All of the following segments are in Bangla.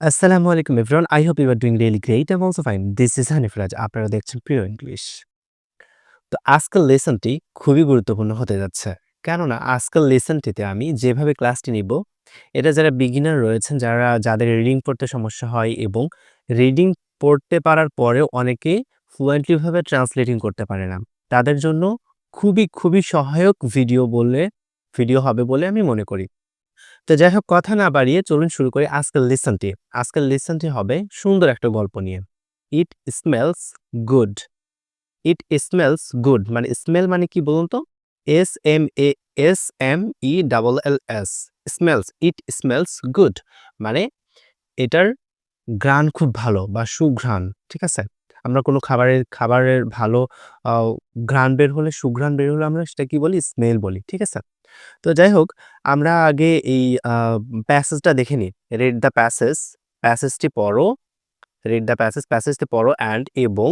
আসসালামু আলাইকুম everyone I hope you are doing really great I also fine this is Hanif Raj আপনারা দেখছেন প্রিয় ইংলিশ তো আজকের লেসনটি খুবই গুরুত্বপূর্ণ হতে যাচ্ছে। কেননা আজকের লেসনটিতে আমি যেভাবে ক্লাসটি নিব, এটা যারা বিগিনার রয়েছেন, যারা, যাদের রিডিং পড়তে সমস্যা হয় এবং রিডিং পড়তে পারার পরেও অনেকে ফ্লুয়েন্টলিভাবে ট্রান্সলেটিং করতে পারে না, তাদের জন্য খুবই খুবই সহায়ক ভিডিও বললে ভিডিও হবে বলে আমি মনে করি। তো যাই হোক, কথা না বাড়িয়ে চলুন শুরু করি আজকের লিসনটি আজকের লিসনটি হবে সুন্দর একটা গল্প নিয়ে। It smells good it smells good মানে স্মেল মানে কি বলুন তো? S M A S M E double L S smells it smells good মানে এটার ঘ্রাণ খুব ভালো বা সুঘ্রাণ, ঠিক আছে? আমরা কোনো খাবারের খাবারের ভালো ঘ্রাণ বের হলে, সুঘ্রাণ বের হলে আমরা সেটা কি বলি? স্মেল বলি, ঠিক আছে? তো যাই হোক আমরা আগে এই প্যাসেজটা দেখে নিই। রিড দ্য প্যাসেজ প্যাসেজটি পড়ো রিড দ্য প্যাসেজ প্যাসেজটি পড়ো অ্যান্ড এবং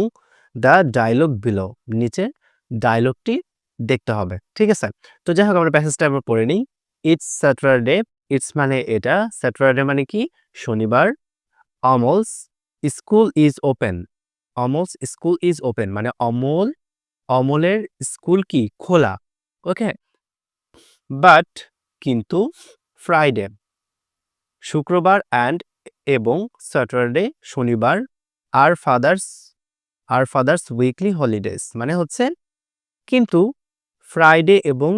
দ্য ডায়লগ বিলো নিচে ডায়লগটি দেখতে হবে, ঠিক আছে? তো যাই হোক আমরা প্যাসেজটা আমরা পড়ে নিই। ইটস স্যাটারডে ইটস মানে এটা স্যাটারডে মানে কি? শনিবার Amal's school is open Amal's school is open মানে অমল, অমলের স্কুল কি? খোলা ওকে বাট কিন্তু ফ্রাইডে শুক্রবার অ্যান্ড এবং স্যাটারডে শনিবার আর ফাদার্স আর ফাদার্স উইকলি হলিডেজ মানে হচ্ছে কিন্তু ফ্রাইডে এবং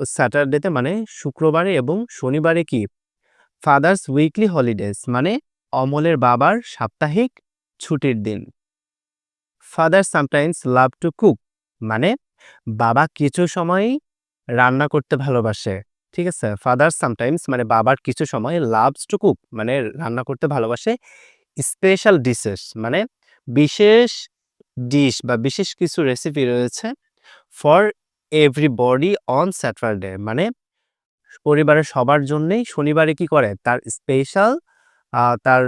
স্যাটারডেতে মানে শুক্রবারে এবং শনিবারে কি? ফাদার্স উইকলি হলিডেজ মানে অমলের বাবার সাপ্তাহিক ছুটির দিন। Father sometimes love to cook মানে বাবা কিছু সময়ই রান্না করতে ভালোবাসে। ঠিক আছে? ফাদার সামটাইমস মানে বাবার কিছু সময় লাভস টু কুক মানে রান্না করতে ভালোবাসে স্পেশাল ডিশেস মানে বিশেষ ডিশ বা বিশেষ কিছু রেসিপি রয়েছে ফর এভরিবডি অন স্যাটারডে মানে পরিবারের সবার জন্যেই শনিবারে কি করে? তার স্পেশাল তার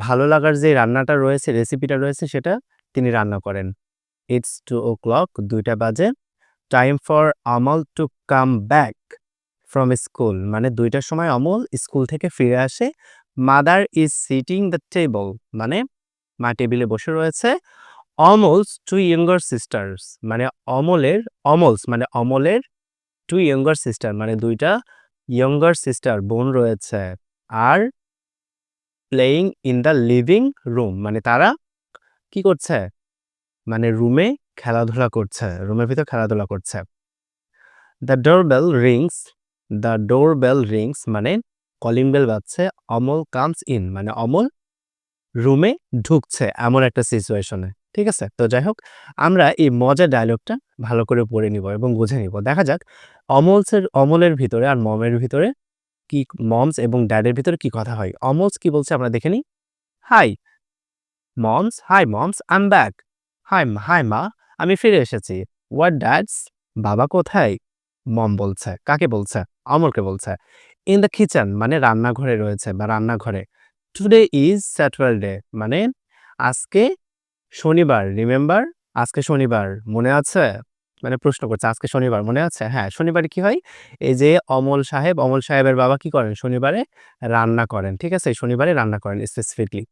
ভালো লাগার যে রান্নাটা রয়েছে রেসিপিটা রয়েছে সেটা তিনি রান্না করেন। ইটস টু ও ক্লক দুইটা বাজে। Time for Amal to come back from school মানে দুইটার সময় অমল স্কুল থেকে ফিরে আসে। Mother is sitting the table মানে মা টেবিলে বসে রয়েছে। অমলস টু ইয়ঙ্গার সিস্টার্স মানে অমলের অমলস মানে অমলের টু ইয়ঙ্গার সিস্টার মানে দুইটা ইয়ঙ্গার সিস্টার বোন রয়েছে। আর playing in the living room মানে তারা কি করছে? মানে রুমে খেলাধুলা করছে, রুমের ভিতর খেলাধুলা করছে। The door bell rings the door bell rings মানে কলিং বেল বাজছে, অমল কামস ইন মানে অমল রুমে ঢুকছে এমন একটা সিচুয়েশনে ঠিক আছে? তো যাই হোক, আমরা এই মজার ডায়লগটা ভালো করে পড়ে নিব এবং বুঝে নিব। দেখা যাক অমলসের অমলের ভিতরে আর মমের ভিতরে কি মমস এবং ড্যাডের ভিতরে কি কথা হয়? অমলস কি বলছে আমরা দেখে নিই। Hi moms hi moms I'm back hi hi মা আমি ফিরে এসেছি। হোয়াট ড্যাডস বাবা কোথায়? মম বলছে। কাকে বলছে? অমরকে বলছে। ইন দ্য কিচেন মানে রান্নাঘরে রয়েছে বা রান্নাঘরে। টুডে ইজ স্যাটারডে মানে আজকে শনিবার রিমেম্বার আজকে শনিবার, মনে আছে? মানে প্রশ্ন করছে, আজকে শনিবার, মনে আছে? হ্যাঁ শনিবারে কি হয়? এই যে অমল সাহেব, অমল সাহেবের বাবা কি করেন? শনিবারে রান্না করেন, ঠিক আছে? শনিবারে রান্না করেন স্পেসিফিকলি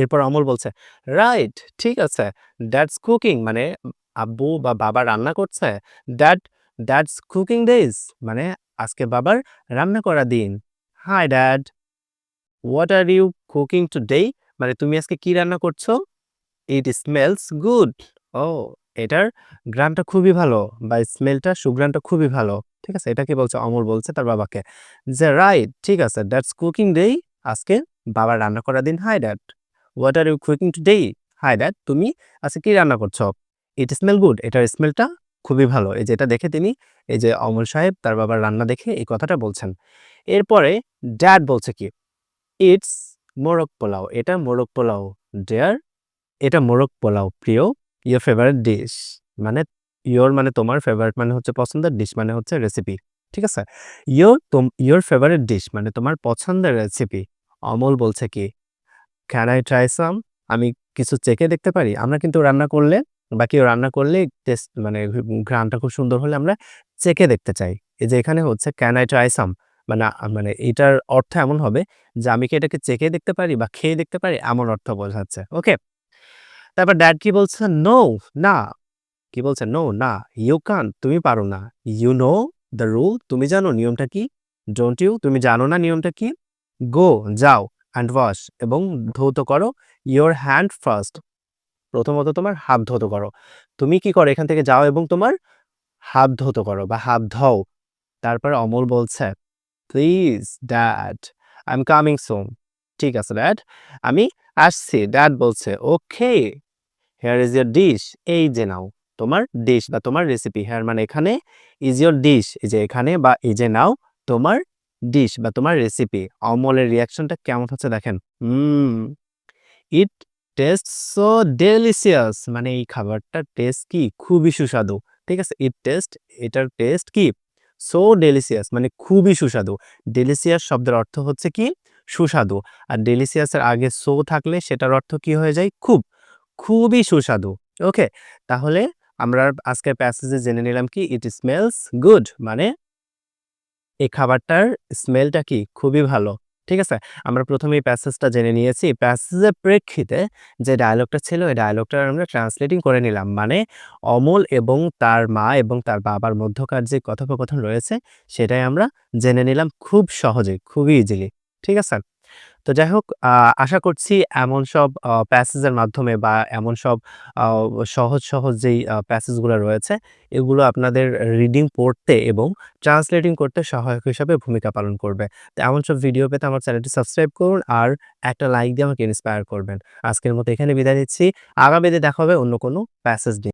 এরপর অমল বলছে রাইট ঠিক আছে দ্যাটস কুকিং মানে আব্বু বা বাবা রান্না করছে দ্যাট দ্যাটস কুকিং ডেজ মানে আজকে বাবার রান্না করা দিন। Hi dad what are you cooking today মানে তুমি আজকে কি রান্না করছ? ইট স্মেলস গুড ও, এটার গ্রানটা খুবই ভালো বা স্মেলটা, সুগ্রানটা খুবই ভালো, ঠিক আছে? এটা কি বলছে অমর বলছে তার বাবাকে যে রাইট ঠিক আছে দ্যাটস কুকিং ডে আজকে বাবা রান্না করা দিন। Hi dad what are you cooking today hi that তুমি আচ্ছা কি রান্না করছ? ইট স্মেল গুড এটার স্মেলটা খুবই ভালো। এই যে এটা দেখে তিনি, এই যে অমল সাহেব তার বাবার রান্না দেখে এই কথাটা বলছেন। এরপরে ড্যাড বলছে কি ইটস মোরগ পোলাও। এটা মোরগ পোলাও। ডেয়ার এটা মোরগ পোলাও। প্রিয় ইয়োর ফেভারিট ডিশ মানে ইয়োর মানে তোমার ফেভারিট মানে হচ্ছে পছন্দের ডিশ মানে হচ্ছে রেসিপি ঠিক আছে? ইয়োর তোম ইয়োর ফেভারিট ডিশ মানে তোমার পছন্দের রেসিপি অমল বলছে কি ক্যান আই ট্রাই সাম আমি কিছু চেকে দেখতে পারি আমরা কিন্তু রান্না করলে বা কেউ রান্না করলে টেস্ট মানে ঘ্রাণটা খুব সুন্দর হলে আমরা চেকে দেখতে চাই এই যে এখানে হচ্ছে ক্যান আই ট্রাই সাম মানে মানে এটার অর্থ এমন হবে যে আমি কি এটাকে চেখে দেখতে পারি বা খেয়ে দেখতে পারি? এমন অর্থ বোঝাচ্ছে। ওকে? তারপর ড্যাড কি বলছে? "নো, না।" কি বলছে? "নো, না। ইউ কান তুমি পারো না। ইউ নো দ্য রুল, তুমি জানো নিয়মটা কি? ডোন্ট ইউ, তুমি জানো না নিয়মটা কি? গো, যাও অ্যান্ড ওয়াশ এবং ধৌত করো ইওর হ্যান্ড ফার্স্ট। প্রথমত তোমার হাত ধৌত করো। তুমি কি করো? এখান থেকে যাও এবং তোমার হাত ধৌত করো বা হাত ধোও। তারপর অমল বলছে, "please dad, I am coming some ঠিক আছে ড্যাড, আমি আসছি। ড্যাড বলছে, "okay, here is your dish." এই যে নাও তোমার ডিশ বা তোমার রেসিপি। হেয়ার মানে এখানে, ইজ ইওর ডিশ এই যে এখানে বা এই যে নাও তোমার ডিশ বা তোমার রেসিপি। অমলের রিয়াকশনটা কেমন হচ্ছে দেখেন। Hmm, it taste so delicious মানে এই খাবারটার টেস্ট কি? খুবই সুস্বাদু। ঠিক আছে? ইট টেস্ট এটার টেস্ট কি? সো ডেলিসিয়াস মানে খুবই সুস্বাদু। ডেলিসিয়াস শব্দের অর্থ হচ্ছে কি? সুস্বাদু। আর ডেলিসিয়াস এর আগে সো থাকলে সেটার অর্থ কি হয়ে যায়? খুব। খুবই সুস্বাদু। ওকে? তাহলে আমরা আজকের প্যাসেজে জেনে নিলাম কি? ইট স্মেলস গুড মানে এই খাবারটার স্মেলটা কি? খুবই ভালো। ঠিক আছে? আমরা প্রথমে এই প্যাসেজটা জেনে নিয়েছি। প্যাসেজের প্রেক্ষিতে যে ডায়লগটা ছিল এই ডায়লগটার আমরা ট্রান্সলেটিং করে নিলাম। মানে অমল এবং তার মা এবং তার বাবার মধ্যকার যে কথোপকথন রয়েছে সেটাই আমরা জেনে নিলাম খুব সহজে, খুবই ইজিলি। ঠিক আছে? তো যাই হোক আশা করছি এমন সব প্যাসেজের মাধ্যমে বা এমন সব সহজ, সহজ যেই প্যাসেজগুলো রয়েছে এগুলো আপনাদের রিডিং পড়তে এবং ট্রান্সলেটিং করতে সহায়ক হিসাবে ভূমিকা পালন করবে। তো এমন সব ভিডিও পেতে আমার চ্যানেলটি সাবস্ক্রাইব করুন আর একটা লাইক দিয়ে আমাকে ইন্সপায়ার করবেন। আজকের মতো এখানে বিদায় দিচ্ছি আগামীতে দেখা হবে অন্য কোনো প্যাসেজ নিয়ে।